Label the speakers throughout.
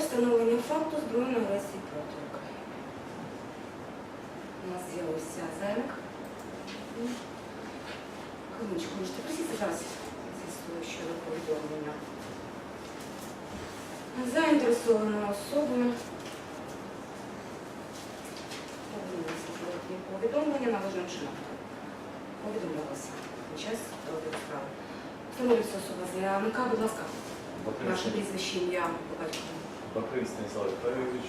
Speaker 1: встановлення факту збройної агресії проти України. У нас з'явився заявник. Хвилиночку, можете присісти зараз з'ясую щодо повідомлення. Повинилася про повідомлення належним чином. Повідомлялася під час розгляду справи. Встановлюється особа заявника, будь ласка, ваше прізвище, ім'я, по батькові.
Speaker 2: Батрин Станіслав Віталійович.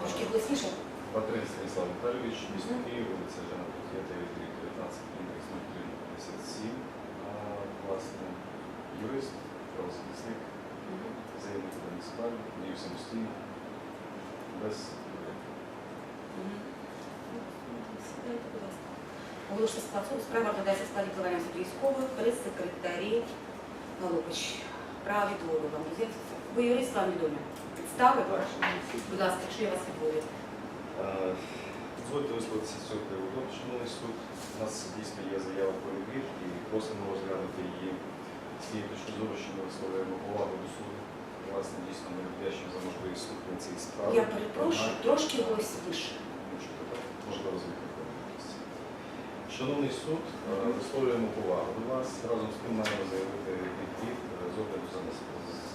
Speaker 1: Трошки голосніше.
Speaker 2: Батрин Станіслав Віталійович, місто Київ, вулиця Жана Петя, 19, індекс 0357. Власне, юрист, правозахисник, заявник даній справі, дію самостійно, без.
Speaker 1: Оголошується. Справа розглядається в складі суду військових при секретарі Галопич. Право відводу вам. Ви юрист вам відомі. Підстави? Будь ласка, якщо я вас відводю.
Speaker 2: Е, Дозвольте висловитися з цього приводу. Шановний суд, у нас дійсно є заява про відвід і просимо розглянути її з тієї точки зору, що ми висловлюємо повагу до суду. Власне, дійсно ми вдячні за можливість слухання цієї справи.
Speaker 1: Я перепрошую, трошки голосніше.
Speaker 2: Можливо звикнути. Шановний суд, е, висловлюємо повагу до вас. Разом з тим маємо заявити відвід е, з огляду за нас-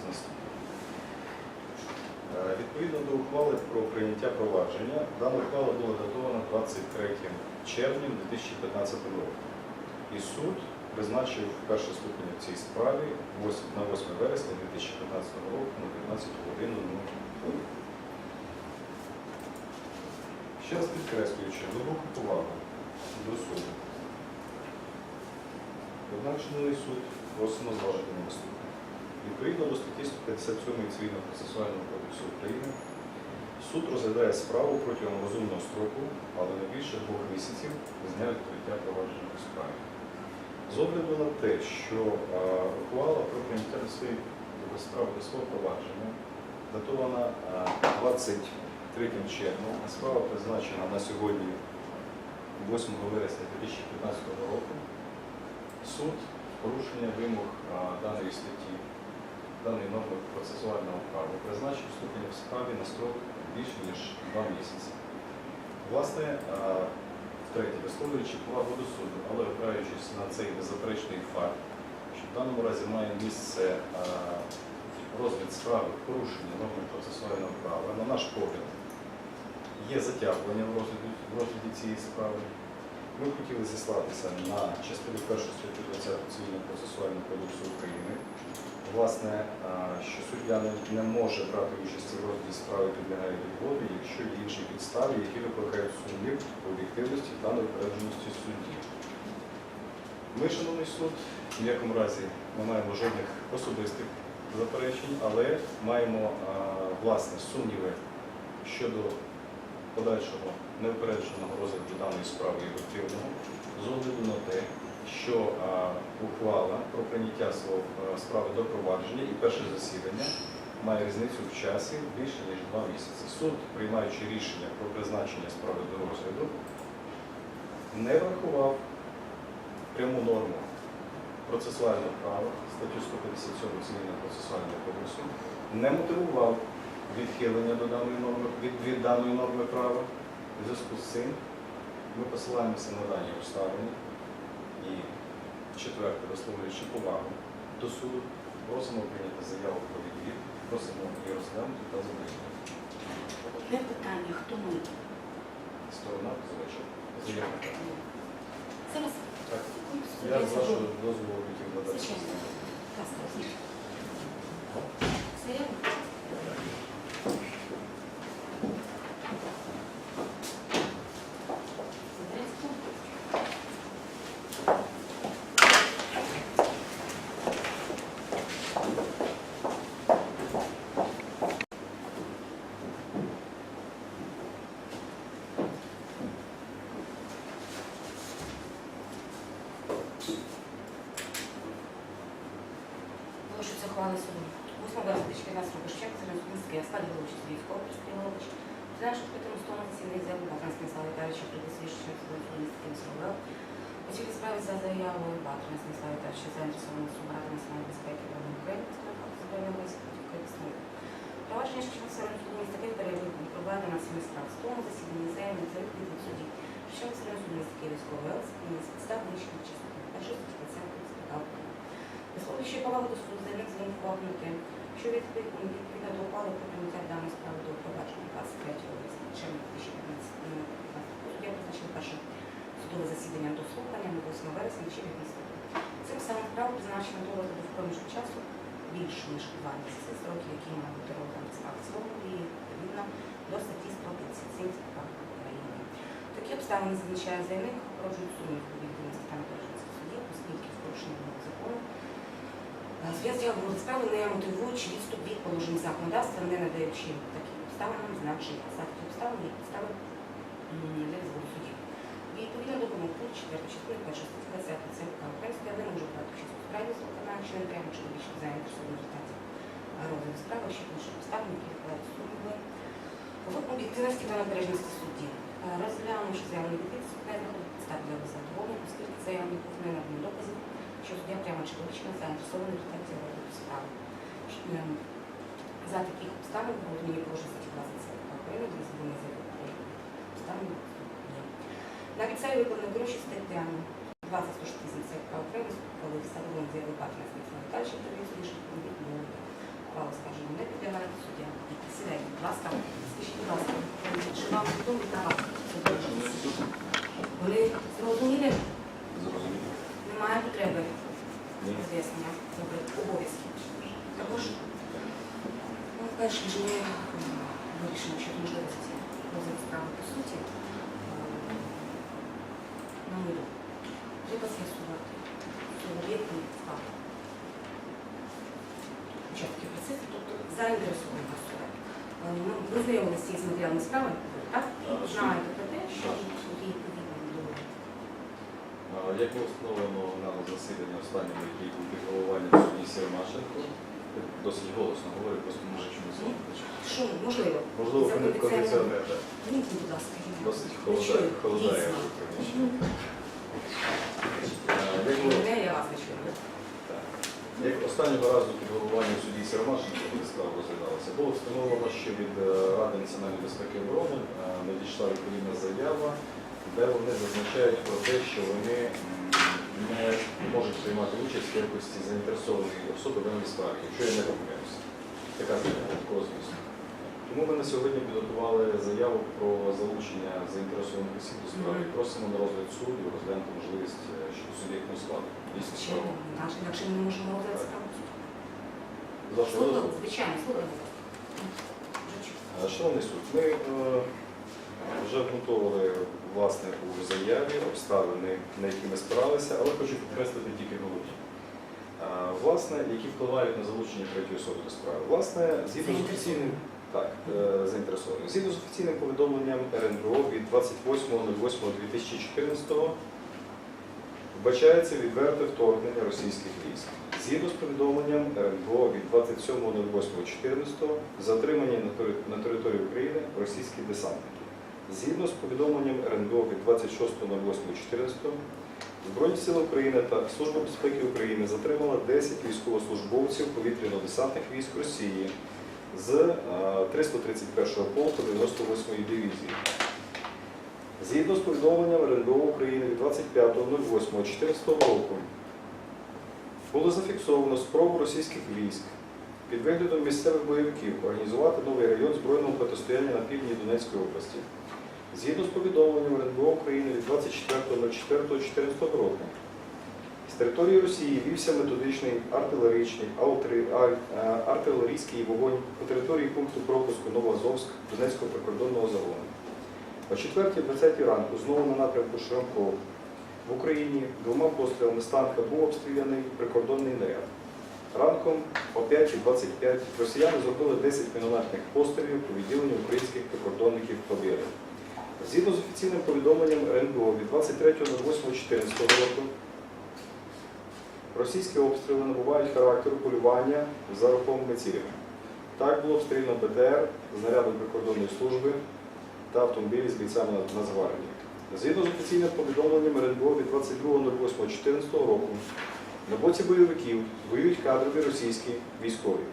Speaker 2: наступним. Е, Відповідно до ухвали про прийняття провадження, дана ухвала була датована 23 червня 2015 року. І суд призначив перше слухання в цій справі на 8 вересня 2015 року на 15 годину. Ще раз підкреслюючи глибоку повагу до суду. Однак, шановний суд, просимо зважити на наступне. Відповідно до статті 157 Цивільного процесуального кодексу України, суд розглядає справу протягом розумного строку, але не більше двох місяців з дня відкриття провадження у справі. З огляду на те, що е, ухвала про прийняття до своєї справи до свого провадження датована е, 23 червня, а справа призначена на сьогодні 8 вересня 2015 року, суд порушення вимог а, даної статті, даної норми процесуального права призначив слухання в справі на строк більше ніж 2 місяці. Власне, а, втретє, висловлюючи повагу до суду, але опираючись на цей беззаперечний факт, що в даному разі має місце розгляд справи порушення норми процесуального права, на наш погляд, є затягування в розгляді, в розгляді цієї справи. Ми хотіли зіслатися на частину 1 статті 20 Цивільного процесуального кодексу України. Власне, що суддя не, може брати участь у розгляді справи підлягає відводу, якщо є інші підстави, які викликають сумнів в об'єктивності та неупередженості судді. Ми, шановний суд, в ніякому разі не маємо жодних особистих заперечень, але маємо власне сумніви щодо подальшого неупередженого розгляду даної справи об'єктивного, з огляду на те, що ухвала про прийняття справи до провадження і перше засідання має різницю в часі більше ніж два місяці. Суд, приймаючи рішення про призначення справи до розгляду, не врахував пряму норму процесуального права, статтю 157 Цивільного процесуального кодексу, не мотивував відхилення до даної норми, від, від даної норми права. У зв'язку з цим ми посилаємося на дані обставини четверте, висловлюючи повагу до суду, просимо прийняти заяву про відвід, просимо її розглянути та задовольнити.
Speaker 1: Одне питання, хто ми?
Speaker 2: Сторона позивача. Заявника.
Speaker 1: Зараз.
Speaker 2: Так. Я з вашого дозволу хотів надати.
Speaker 1: Звичайно. Ухвала суду. 8 березня 2015 року Шевченко Зеленський складі участь військового пристріловищ. Знаєш, що потім сторону засідання заяви Батранського Слава Віталійовича про дослідження Зеленського Міського Оцінки справи за заявою Батранського Слава Віталійовича заінтересованого Субради національної безпеки в України збройного війська Київської Провадження Шевченка Зеленського міста Києва проведено на сім'ї справ. В тому засіданні заявлено за відповідь судді. Міста Київського ВЛС і з підстав вищих частин. Першої статті 50 ЦПК України. Висловлюючи повагу до суду, заявник звернув на те, що відповідно до ухвали про прийняття даної справи до провадження 23 вересня червня 2015 року суддя призначив перше судове засідання до слухання на 8 вересня 2015 року. Цим самим справу призначено до розгляду в проміжку часу більше ніж два місяці, строки, які мають бути справ в і відповідно до статті 157 ЦПК України. Такі обставини зазначає заявник, породжують сумнів у відповідності та напередженості судді, оскільки в порушенні закону Зв'язок справи не мотивуючи відступ від положень законодавства, не надаючи таким обставинам значення. За такі обставини є підстави для відзводу судді. Відповідно до пункту 4 частини 1 статті 20 ЦПК Українська не може брати участь у справі з не прямо чи логічно заінтересовані в результаті розгляду справи, що інші обставини, які вкладають сумніви. В об'єктивності та напережності судді. Розглянувши заявлений відповідь, суд не знаходить підстав для задоволення, оскільки заявник не надано доказів, що суддя прямо чи логічно заінтересований в результаті розгляду справи. Е, За таких обставин мені прошу статті 20 ЦПК України для задоволення заявлення обставин. На підставі виконаної гроші статтями 20 160 ЦПК України, коли встановлено заявив партнер з далі привіз рішення відмови. Право скажімо, не підлягає суддя. Сідайте, будь ласка, скажіть, будь ласка, чи вам відомі права судді? Вони зрозуміли?
Speaker 3: Зрозуміло.
Speaker 1: Немає потреби роз'яснення добре обов'язків. Також, ну, перш ніж ми вирішимо щодо можливості розгляду справи по суті, е, нам буде треба з'ясувати об'єктні факти. Учасники процесу, тобто заінтересовані особи. Е, ну, Ви знайомилися з цією матеріалами справи, так? Знаєте про те, що суді відповідно до
Speaker 2: А, Як встановлено на засіданні останньому, який був під головуванням судді Сірмашенко, досить голосно говорить, просто може чомусь чути.
Speaker 1: Що, можливо,
Speaker 2: Можливо,
Speaker 1: За
Speaker 2: кондиціонер
Speaker 1: кондиціонер. Вимкніть, будь ласка.
Speaker 2: Досить холодає, холодає в приміщенні. Як
Speaker 1: я вас не чую.
Speaker 2: Як останнього разу під головуванням судді Сірмашенко, коли справа розглядалася, було встановлено, що від е, Ради національної безпеки і оборони е, надійшла відповідна заява, де вони зазначають про те, що вони не можуть приймати участь в якості заінтересованої особи в даній справі, якщо я не помиляюся. Така заява, такого. Тому ми на сьогодні підготували заяву про залучення заінтересованих осіб до справи. Просимо на розгляд суду розглянути можливість е, щодо суб'єктного складу. Дійсно,
Speaker 1: Ще
Speaker 2: справа.
Speaker 1: наш, інакше ми не можемо розглядати справу.
Speaker 2: Вашого
Speaker 1: Слухаю, звичайно, слухаю. Вже.
Speaker 2: Е, Шановний суд, ми е, вже обґрунтовували власне у заяві обставини, на які ми спиралися, але хочу підкреслити тільки головні. Е, Власне, які впливають на залучення третьої особи до справи. Власне, згідно з офіційним так, е. Згідно з офіційним повідомленням РНБО від 28.08.2014 вбачається відверте вторгнення російських військ. Згідно з повідомленням РНБО від 27.08.14 затримані на на території України російські десантники. Згідно з повідомленням РНБО від 26.08.14 Збройні сили України та Служба безпеки України затримала 10 військовослужбовців повітряно-десантних військ Росії з е, 331 полку 98-ї дивізії. Згідно з повідомленням РНБО України від 25.08.14 року було зафіксовано спробу російських військ під виглядом місцевих бойовиків організувати новий район збройного протистояння на півдні Донецької області. Згідно з повідомленням РНБО України від 24.04.14 року, з території Росії вівся методичний артилеричний, аутри- ар- е, артилерійський вогонь по території пункту пропуску Новоазовськ Донецького прикордонного загону. О 4.20 ранку знову на напрямку Шрамков в Україні двома пострілами з танка був обстріляний прикордонний наряд. Ранком о 5.25 росіяни зробили 10 мінометних пострілів по відділенню українських прикордонників Побєди. Згідно з офіційним повідомленням РНБО від 23.08.14 року Російські обстріли набувають характеру полювання за рухомими цілями. Так було обстріляно БТР, знарядом прикордонної служби та автомобілі з бійцями Нацгвардії. Згідно з офіційним повідомленням РНБО від 22.08.14 року, на боці бойовиків воюють кадрові російські військові.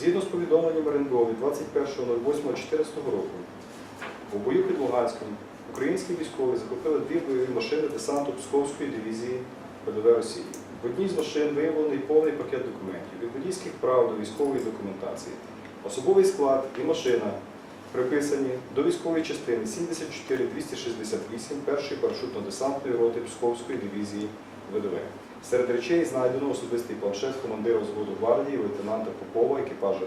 Speaker 2: Згідно з повідомленням РНБО від 21.08.14 року, у бою під Луганськом українські військові захопили дві бойові машини десанту Псковської дивізії ПДВ Росії. В одній з машин виявлений повний пакет документів від водійських прав до військової документації. Особовий склад і машина приписані до військової частини 74268 першої парашютно-десантної роти Псковської дивізії ВДВ. Серед речей знайдено особистий планшет командира взводу гвардії лейтенанта Попова екіпажа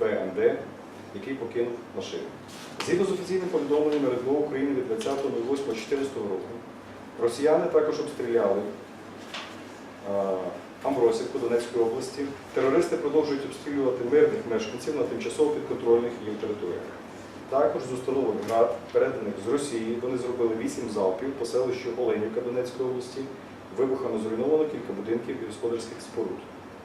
Speaker 2: БМД, який покинув машину. Згідно з офіційним повідомленням РНБО України від 20.08.14 року, росіяни також обстріляли Амбросівку Донецької області. Терористи продовжують обстрілювати мирних мешканців на тимчасово підконтрольних їм територіях. Також з установок ГРАД, переданих з Росії, вони зробили вісім залпів по селищу Оленівка Донецької області. Вибухами зруйновано кілька будинків і господарських споруд.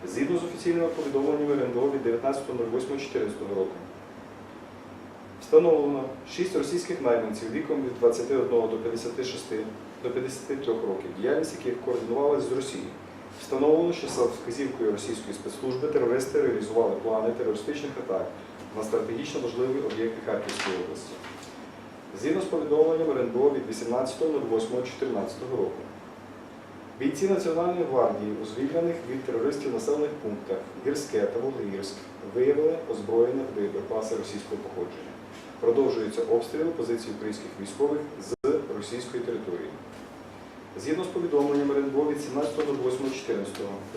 Speaker 2: Згідно з офіційними повідомленнями РНБО від 19.08.14 року, встановлено 6 російських найманців віком від 21 до 56 до 53 років, діяльність яких координувалася з Росії. Встановлено, що за вказівкою російської спецслужби терористи реалізували плани терористичних атак на стратегічно важливі об'єкти Харківської області. Згідно з повідомленням РНБО від 18.08.14 року, бійці Національної гвардії у звільнених від терористів населених пунктах Гірське та Волгогірськ виявили озброєних боєприпаси російського походження. Продовжуються обстріли позицій українських військових з російської території. Згідно з повідомленням РНБО від 17.08.14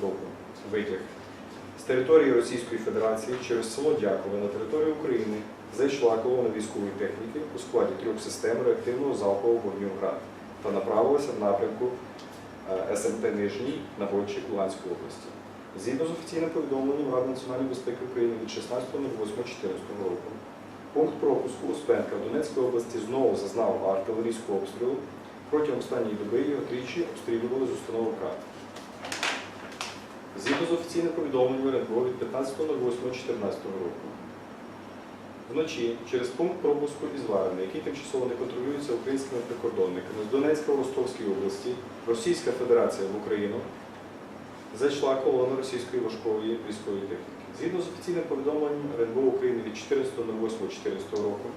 Speaker 2: року, витяг з території Російської Федерації через село Дякове на територію України зайшла колона військової техніки у складі трьох систем реактивного залпового вогню «Град» та направилася в напрямку е, СМТ Нижній на Гольчик Луганської області. Згідно з офіційним повідомленням Ради національної безпеки України від 16.08.14 року, пункт пропуску Успенка в Донецькій області знову зазнав артилерійського обстрілу. Протягом останньої доби його тричі обстрілювали з установок РАД. Згідно з офіційним повідомленням РНБО від 15.08.14 року, вночі через пункт пропуску із Варни, який тимчасово не контролюється українськими прикордонниками з Донецької Ростовській області, Російська Федерація в Україну зайшла колона російської важкої військової техніки. Згідно з офіційним повідомленням РНБО України від 14.08.14 року,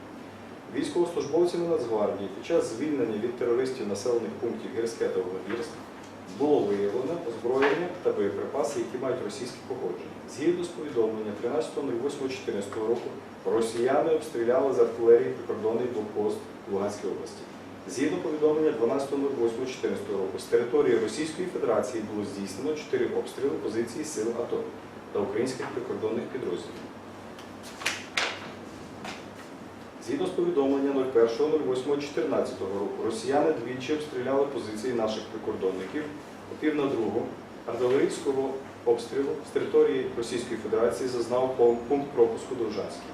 Speaker 2: військовослужбовцями Нацгвардії під час звільнення від терористів населених пунктів Гірське та Володірськ було виявлено озброєння та боєприпаси, які мають російське походження. Згідно з повідомленням 13.08.14 року, росіяни обстріляли з артилерії прикордонний блокпост Луганської області. Згідно повідомлення 12.08.14 року, з території Російської Федерації було здійснено 4 обстріли позицій сил АТО та українських прикордонних підрозділів. Згідно з повідомлення 01.08.14 року, росіяни двічі обстріляли позиції наших прикордонників у на другу артилерійського обстрілу з території Російської Федерації зазнав пункт пропуску Довжанський.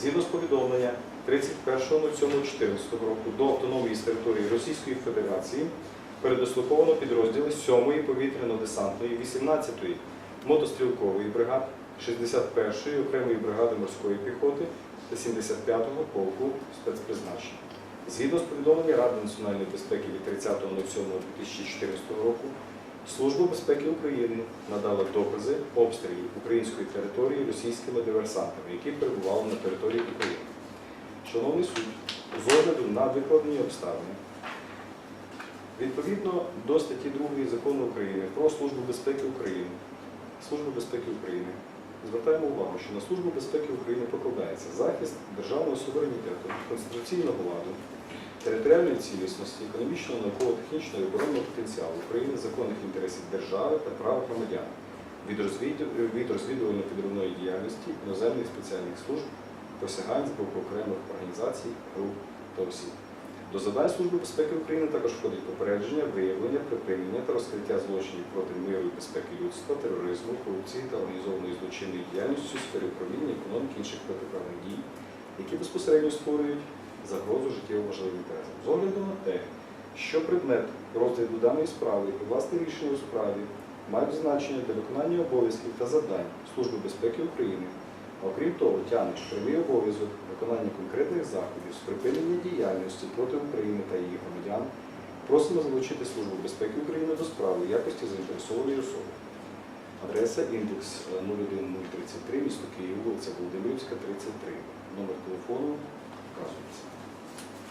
Speaker 2: Згідно з повідомлення 31.07.14 року до автономії з території Російської Федерації передислоковано підрозділи 7-ї повітряно-десантної, 18-ї мотострілкової бригади, 61-ї окремої бригади морської піхоти та 75-го полку спецпризначення. Згідно з повідомленням Ради національної безпеки від 30.07.2014 року, Служба безпеки України надала докази обстрілів української території російськими диверсантами, які перебували на території України. Шановний суд, з огляду на викладені обставини, відповідно до статті 2 закону України про Службу безпеки України, Служба безпеки України звертаємо увагу, що на Службу безпеки України покладається захист державного суверенітету, конституційного ладу, територіальної цілісності, економічного, науково-технічного і оборонного потенціалу України, законних інтересів держави та прав громадян від розвідувально-підривної діяльності іноземних спеціальних служб, посягань з боку окремих організацій, груп та осіб. До завдань Служби безпеки України також входить попередження, виявлення, припинення та розкриття злочинів проти миру і безпеки людства, тероризму, корупції та організованої злочинної діяльності у сфері управління, економіки, інших протиправних дій, які безпосередньо створюють загрозу життєво важливим інтересам. З огляду на те, що предмет розгляду даної справи і власне рішення у справі мають значення для виконання обов'язків та завдань Служби безпеки України. Окрім того, тягнуть прямий обов'язок виконання конкретних заходів з припинення діяльності проти України та її громадян, просимо залучити Службу безпеки України до справи якості заінтересованої особи. Адреса індекс е, 01033, місто Київ, вулиця Володимирівська, 33. Номер телефону вказується.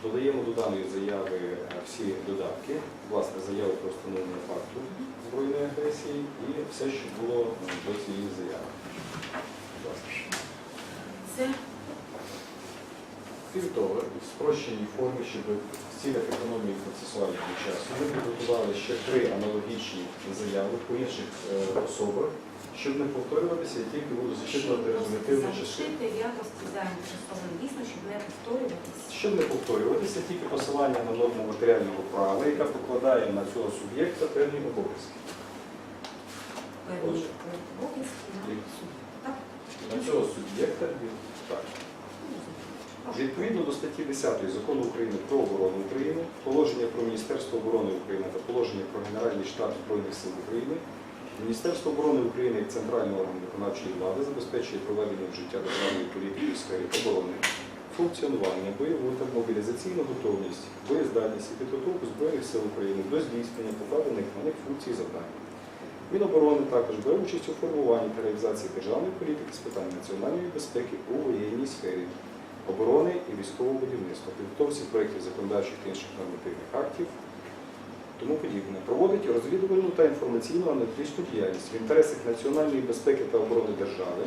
Speaker 2: Додаємо до даної заяви е, всі додатки, власне, заяви про встановлення факту збройної агресії і все, що було е, до цієї заяви.
Speaker 1: Це
Speaker 2: Крім того, в спрощеній формі, щоб в цілях економії процесуального часу, ми підготували ще три аналогічні заяви по інших е, особах, щоб не повторюватися, я тільки буду зачитувати резолютивну частину.
Speaker 1: щоб не повторюватися.
Speaker 2: Щоб не повторюватися, тільки посилання на норму матеріального права, яка покладає на цього суб'єкта певні обов'язки.
Speaker 1: Певні обов'язки на
Speaker 2: цього суб'єкта. Відповідно до статті 10 Закону України про оборону України, положення про Міністерство оборони України та положення про Генеральний штаб Збройних сил України, Міністерство оборони України як центральний орган виконавчої влади забезпечує проведення в життя державної політики у сфері оборони, функціонування, бойову та мобілізаційну готовність, боєздатність і підготовку Збройних сил України до здійснення покладених на них функцій завдань. Міноборони також бере участь у формуванні та реалізації державної політики з питань національної безпеки у воєнній сфері оборони і військового будівництва, підготовці проєктів законодавчих та інших нормативних актів, тому подібне. Проводить розвідувальну та інформаційну аналітичну діяльність в інтересах національної безпеки та оборони держави,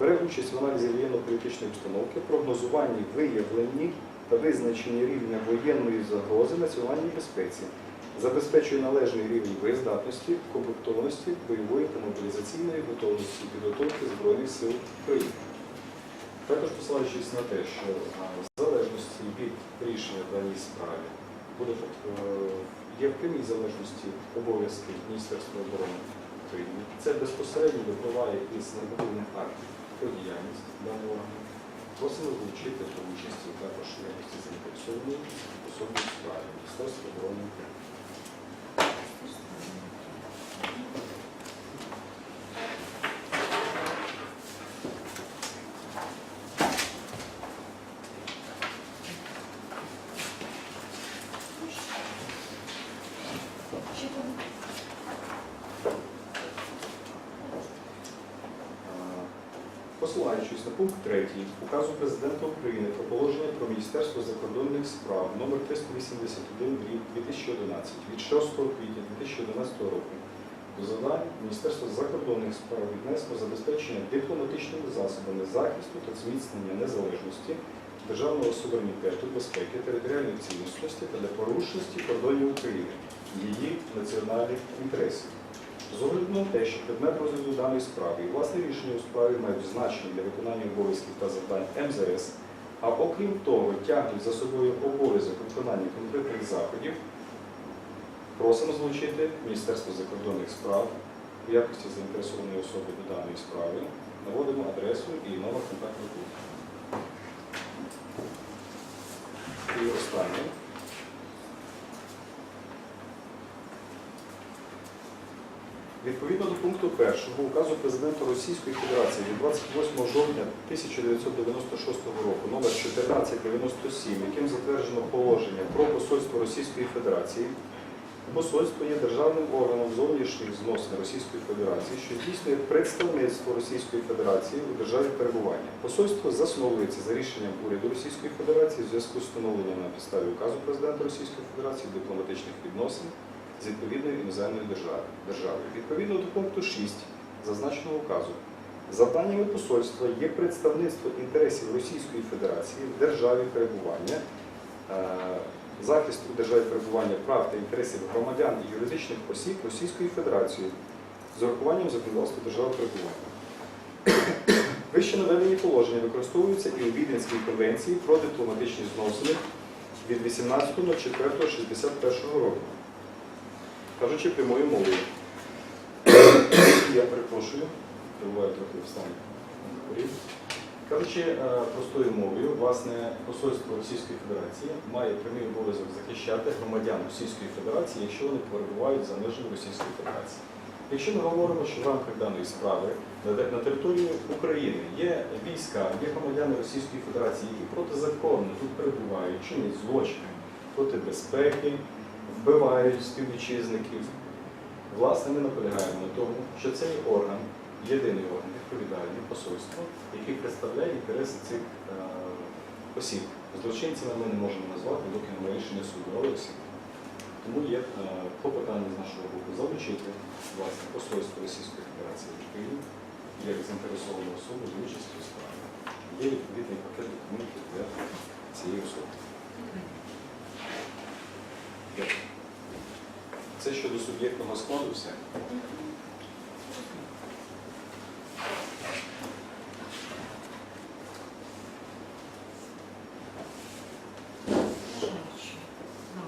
Speaker 2: бере участь в аналізі воєнно-політичної обстановки, прогнозуванні, виявленні та визначенні рівня воєнної загрози національній безпеці, забезпечує належний рівень боєздатності, комплектованості, бойової та мобілізаційної готовності підготовки Збройних сил України. Також посилаючись на те, що в залежності від рішення в даній справі буде е, є в прямій залежності обов'язки Міністерства оборони України. Це безпосередньо випливає із нормативних актів про діяльність даного органу. Просимо залучити до участі також якості заінтересованої особи в справі Міністерства оборони України.
Speaker 1: Ще кому?
Speaker 2: Посилаючись на пункт 3 указу Президента України про положення про Міністерство закордонних справ номер 381 2011 від 6 квітня 2011 року до завдань Міністерства закордонних справ віднесено забезпечення дипломатичними засобами захисту та зміцнення незалежності, державного суверенітету, безпеки, територіальної цілісності та непорушності кордонів України, її національних інтересів. З огляду на те, що предмет розгляду даної справи і власне рішення у справі мають значення для виконання обов'язків та завдань МЗС, а окрім того, тягнуть за собою обов'язок виконання конкретних заходів, просимо залучити Міністерство закордонних справ в якості заінтересованої особи до даної справи. Наводимо адресу і номер контактного пункту. І останнє. Відповідно до пункту 1 указу президента Російської Федерації від 28 жовтня 1996 року номер 1497, яким затверджено положення про посольство Російської Федерації, посольство є державним органом зовнішніх зносин Російської Федерації, що здійснює представництво Російської Федерації у державі перебування. Посольство засновується за рішенням уряду Російської Федерації в зв'язку з встановленням на підставі указу президента Російської Федерації дипломатичних відносин з відповідною іноземною держави-. Відповідно до пункту 6 зазначеного указу, завданнями посольства є представництво інтересів Російської Федерації в державі перебування, е, захист у державі перебування прав та інтересів громадян і юридичних осіб Російської Федерації з урахуванням законодавства держави перебування. Вище наведені положення використовуються і у Віденській конвенції про дипломатичні зносини від 18.04.61 року. Кажучи прямою мовою. Я перепрошую, перебуваю трохи в стані. хворів. Кажучи е, простою мовою, власне, посольство Російської Федерації має прямий обов'язок захищати громадян Російської Федерації, якщо вони перебувають за межами Російської Федерації. Якщо ми говоримо, що в рамках даної справи на території України є війська, є громадяни Російської Федерації, які протизаконно тут перебувають, чинять злочини проти безпеки, вбивають співвітчизників, власне, ми наполягаємо на тому, що цей орган, єдиний орган, відповідальний посольство, який представляє інтереси цих е, осіб. Злочинцями ми не можемо назвати, доки немає рішення суду, але осіб. Тому є е, клопотання з нашого боку залучити власне посольство Російської Федерації в Україні як заінтересовану особу з участю у справі. Є відповідний пакет документів для цієї особи. Дякую. Це щодо суб'єктного складу все.
Speaker 1: Бажаючи на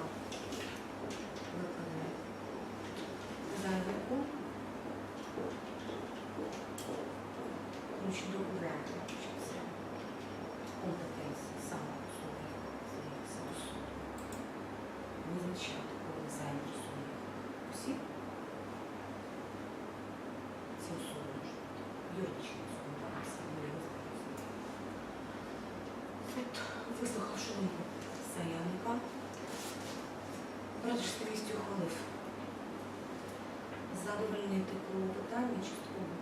Speaker 1: виконання заявку щодо уряду, що це компетенції саме особи, здається, до суду. Визначати, коли заінтересованих осіб ці особи можуть бути юридичні особи, так само і Суд, вислухавши заявника, радишливістю ухвалив. Задовольнити клопотання частково.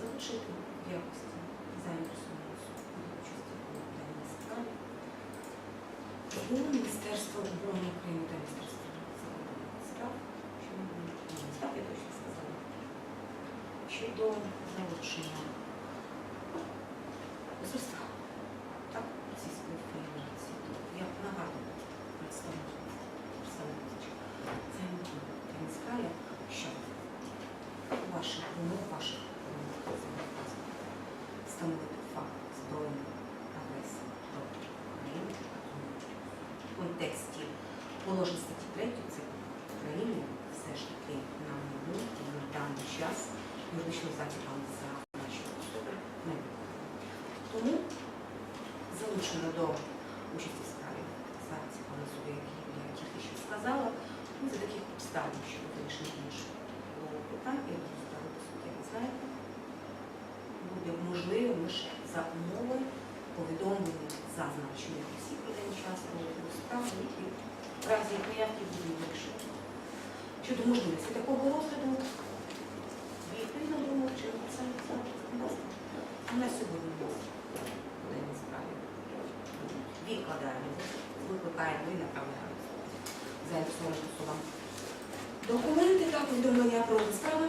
Speaker 1: Залишити в якості до участі справі у Міністерство оборони України та Міністерство справ, що ні, справ, я точно сказала, щодо залучення посольства так, Російської Федерації. Я нагадую представнику представниці заявнику Міністралі, що ваших умов, ваших умов встановити факт збройної агресії проти України в контексті положень статті 3 це України все ж таки на минулий і на даний час юридичним засобам за наші особи не виконано. Тому залучено до участі в справі за цікаві особи, які я тільки що сказала, за таких обставин, що вирішення інших питань, я буду ставити суд, як знаєте, буде можливим лише за умови повідомлення зазначених осіб про день час розгляду справи, які в разі їх неявки будуть вирішені. Щодо можливості такого розгляду, відповідно до умов чинного законодавства, у нас сьогодні у нас в даній справі відкладаємо, викликаємо і направляємо заінтересованим особам. Документи та повідомлення про справи.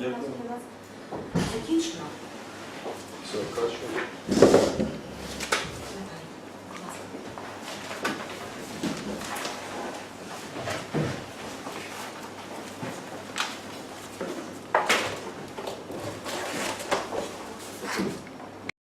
Speaker 2: Дякую.